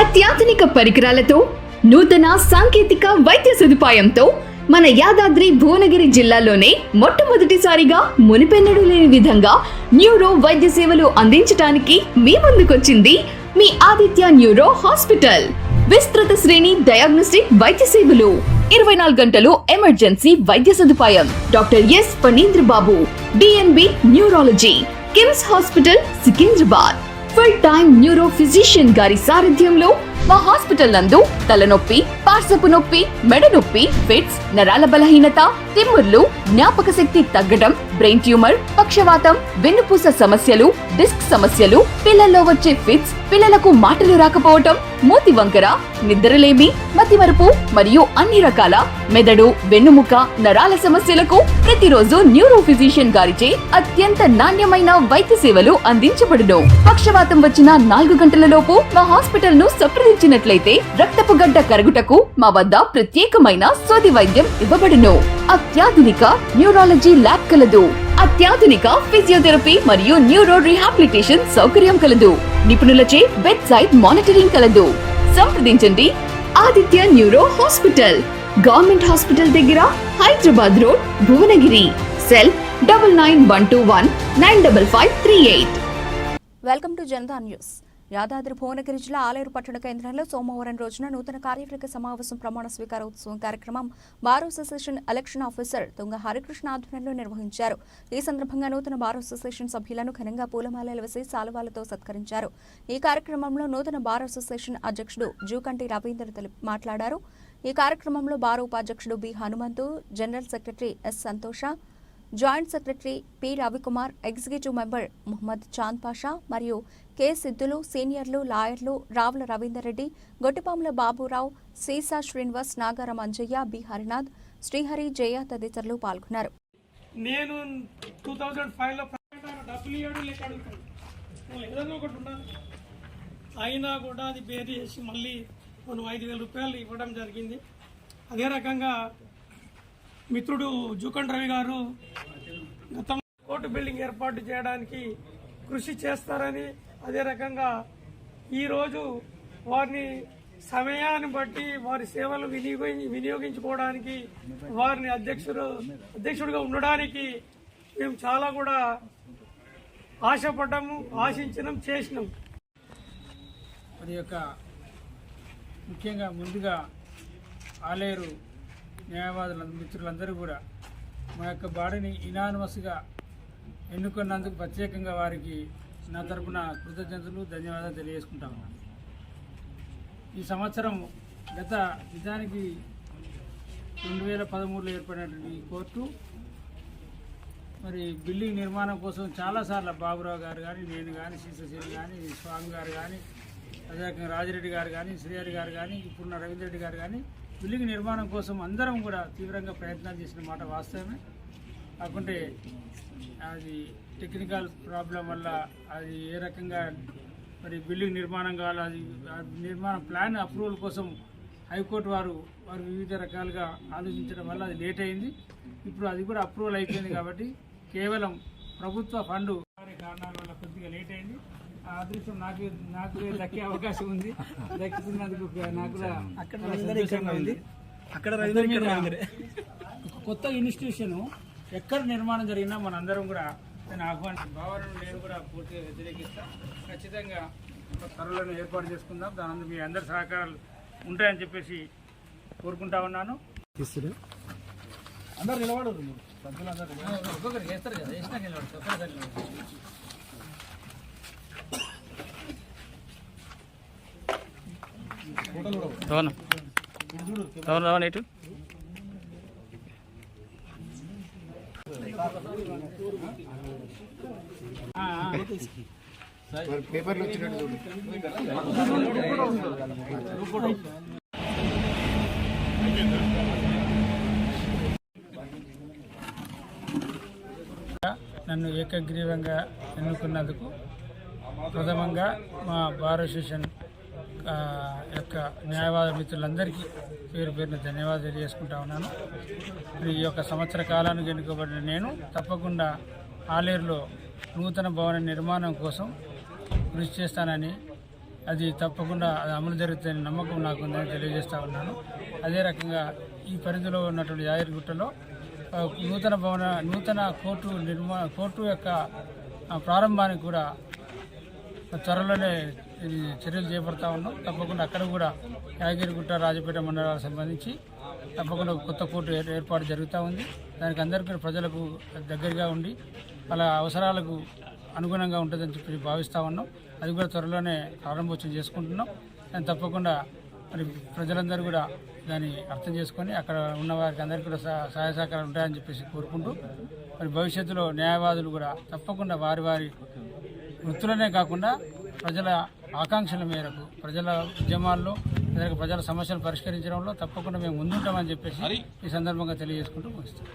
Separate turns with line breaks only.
అత్యాధునిక పరికరాలతో నూతన సాంకేతిక వైద్య సదుపాయంతో మన యాదాద్రి భువనగిరి జిల్లాలోనే మొట్టమొదటిసారిగా మునిపెన్నడు లేని విధంగా న్యూరో వైద్య సేవలు అందించడానికి మీ ముందుకొచ్చింది మీ ఆదిత్య న్యూరో హాస్పిటల్. విస్తృత శ్రేణి డయాగ్నోస్టిక్ వైద్య సేవలు ఇరవై నాలుగు గంటలు ఎమర్జెన్సీ వైద్య సదుపాయం. Doctor S Phanindra Babu DNB neurology KIMS hospital Secunderabad. Full time neuro physician గారి సారథ్యంలో మా హాస్పిటల్ నందు తలనొప్పి పార్సపు నొప్పి మెడ నొప్పి ఫిట్స్ నరాల బలహీనత తిమ్ముర్లు జ్ఞాపక శక్తి తగ్గడం బ్రెయిన్ ట్యూమర్ పక్షవాతం వెన్నుపూస సమస్యలు డిస్క్ సమస్యలు పిల్లల్లో వచ్చే ఫిట్స్ పిల్లలకు మాటలు రాకపోవటం మూతి వంకర నిద్రలేమి మతిమరుపు మరియు అన్ని రకాల మెదడు వెన్నుముక నరాల సమస్యలకు ప్రతిరోజు న్యూరో ఫిజిషియన్ గారిచే అత్యంత నాణ్యమైన వైద్య సేవలు అందించబడును. పక్షవాతం వచ్చిన నాలుగు గంటల లోపు మా హాస్పిటల్ను సంప్రదించినట్లయితే రక్తపు గడ్డ కరుగుటకు మా వద్ద ప్రత్యేకమైన సోది వైద్యం ఇవ్వబడును. అత్యాధునిక న్యూరాలజీ ల్యాబ్ కలదు. అత్యాధునిక ఫిజియోథెరపీ మరియు న్యూరో రీహాబిలిటేషన్ సౌకర్యం కలదు. నిపుణులచే బెడ్ సైడ్ మానిటరింగ్ కలదు. సంప్రదించండి. Aditya neuro hospital. Government hospital దగ్గర Hyderabad road Bhuvanagiri. Cell double nine one two one nine double five three eight.
Welcome to Janata news. Yadadri Bhuvanagiri జిల్లా ఆలేరు పట్టణ కేంద్రంలో సోమవారం రోజున నూతన కార్యవర్గ సమావేశం ప్రమాణ స్వీకారోత్సవం కార్యక్రమం bar association election officer Tunga Harikrishna ఆధ్వర్యంలో నిర్వహించారు. ఈ సందర్భంగా నూతన బార్ అసోసియేషన్ సభ్యులను ఘనంగా పూలమాలలు వేసి సాలువాలతో సత్కరించారు. ఈ కార్యక్రమంలో నూతన బార్ అసోసియేషన్ అధ్యక్షుడు జూకంటి రవీందర్ మాట్లాడారు. ఈ కార్యక్రమంలో బార్ ఉపాధ్యక్షుడు B Hanumanthu general secretary S Santosha joint secretary P Ravikumar executive member Muhammad Chand Pasha మరియు కె సిద్ధులు సీనియర్లు లాయర్లు రావుల రవీందర్ రెడ్డి గొట్టిపాముల బాబురావు సీసా శ్రీనివాస్ నాగారం అంజయ్య బి హరినాథ్ శ్రీహరి జయ తదితరులు పాల్గొన్నారు.
నేను టూ థౌజండ్ ఫైవ్లో డబ్బులు ఇవ్వడం లేక అడుగుతాను. ఏదైనా ఒకటి అయినా కూడా అది బేర్ చేసి మళ్ళీ మనం ఐదు వేల రూపాయలు ఇవ్వడం జరిగింది. అదే రకంగా మిత్రుడు జూకండ్ రవి గారు గతం కోర్టు బిల్డింగ్ ఏర్పాటు చేయడానికి కృషి చేస్తారని అదే రకంగా ఈరోజు వారిని సమయాన్ని బట్టి వారి సేవలు వినియోగి వినియోగించుకోవడానికి వారిని అధ్యక్షుడు అధ్యక్షుడిగా ఉండడానికి మేము చాలా కూడా ఆశపడ్డాము ఆశించినాం చేసినాం.
మరి యొక్క ముఖ్యంగా ముందుగా ఆలేరు న్యాయవాదుల మిత్రులందరూ కూడా మా యొక్క బాడీని ఇనానమస్గా ఎన్నుకున్నందుకు ప్రత్యేకంగా వారికి నా తరపున కృతజ్ఞతలు ధన్యవాదాలు తెలియజేసుకుంటాము ఈ సంవత్సరం గత నిజానికి రెండు వేల పదమూడులో ఏర్పడినటువంటి ఈ కోర్టు మరి బిల్డింగ్ నిర్మాణం కోసం చాలాసార్లు బాబురావు గారు కానీ నేను కానీ సీసశీల్ కానీ స్వామి గారు కానీ అదేవిధంగా రాజిరెడ్డి గారు కానీ శ్రీహరి గారు కానీ ఇప్పుడున్న రవీంద్ర రెడ్డి గారు కానీ బిల్డింగ్ నిర్మాణం కోసం అందరం కూడా తీవ్రంగా ప్రయత్నాలు చేసిన మాట వాస్తవమే. కాకుంటే అది టెక్నికల్ ప్రాబ్లం వల్ల అది ఏ రకంగా మరి బిల్డింగ్ నిర్మాణం కావాలి అది నిర్మాణ ప్లాన్ అప్రూవల్ కోసం హైకోర్టు వారు వారు వివిధ రకాలుగా ఆలోచించడం వల్ల అది లేట్ అయింది. ఇప్పుడు అది కూడా అప్రూవల్ అయిపోయింది కాబట్టి కేవలం ప్రభుత్వ ఫండ్ వారి కారణాల వల్ల కొద్దిగా లేట్ అయింది. అదృష్టం నాకు నాకు దక్కే అవకాశం ఉంది. దక్కుతున్నందుకు నాకు
అక్కడ
కొత్త ఇన్స్టిట్యూషన్ ఎక్కడ నిర్మాణం జరిగినా మనందరం కూడా దాన్ని ఆహ్వానించి భావనను నేను కూడా పూర్తిగా వ్యతిరేకిస్తాను ఖచ్చితంగా ఒక త్వరలో ఏర్పాటు చేసుకుందాం. దాని మీ అందరి సహకారాలు ఉంటాయని చెప్పేసి కోరుకుంటా ఉన్నాను.
అందరు నిలబడరు మీరు.
ఒక్కొక్కరు చేస్తారు కదా. చేసినాక నిలబడతారు. ఒక్కసారి నిలబడతారు.
అవును అవును అవును
నన్ను ఏకగ్రీవంగా ఎన్నుకున్నందుకు ప్రథమంగా మా బార్ అసోసియేషన్ యొక్క న్యాయవాద మిత్రులందరికీ పేరు పేరున ధన్యవాదాలు తెలియజేసుకుంటా ఉన్నాను. ఈ యొక్క సంవత్సర కాలానికి ఎన్నుకోబడిన నేను తప్పకుండా ఆలేరులో నూతన భవన నిర్మాణం కోసం కృషి చేస్తానని అది తప్పకుండా అది అమలు జరుగుతుందని నమ్మకం నాకు ఉందని ఉన్నాను. అదే రకంగా ఈ పరిధిలో ఉన్నటువంటి యాదగిరిగుట్టలో నూతన భవన నూతన కోర్టు నిర్మా కోర్టు యొక్క ప్రారంభానికి కూడా త్వరలోనే ఇది చర్యలు చేపడతా ఉన్నాం. తప్పకుండా అక్కడ కూడా యాదగిరిగుట్ట రాజపేట మండలాలకు సంబంధించి తప్పకుండా కొత్త కోర్టు ఏర్పాటు జరుగుతూ ఉంది. దానికి అందరికీ ప్రజలకు దగ్గరగా ఉండి వాళ్ళ అవసరాలకు అనుగుణంగా ఉంటుందని చెప్పి భావిస్తూ ఉన్నాం. అది కూడా త్వరలోనే ప్రారంభోత్సవం చేసుకుంటున్నాం. దాన్ని తప్పకుండా మరి ప్రజలందరూ కూడా దాన్ని అర్థం చేసుకొని అక్కడ ఉన్న వారికి అందరికీ కూడా సహ- సహాయ సహకారాలు ఉంటాయని చెప్పేసి కోరుకుంటూ మరి భవిష్యత్తులో న్యాయవాదులు కూడా తప్పకుండా వారి వారి వృత్తులనే కాకుండా ప్రజల ఆకాంక్షల మేరకు ప్రజల ఉద్యమాల్లో ప్రజల సమస్యలు పరిష్కరించడంలో తప్పకుండా మేము ముందుంటామని చెప్పేసి ఈ సందర్భంగా తెలియజేసుకుంటూ ముగిస్తాం.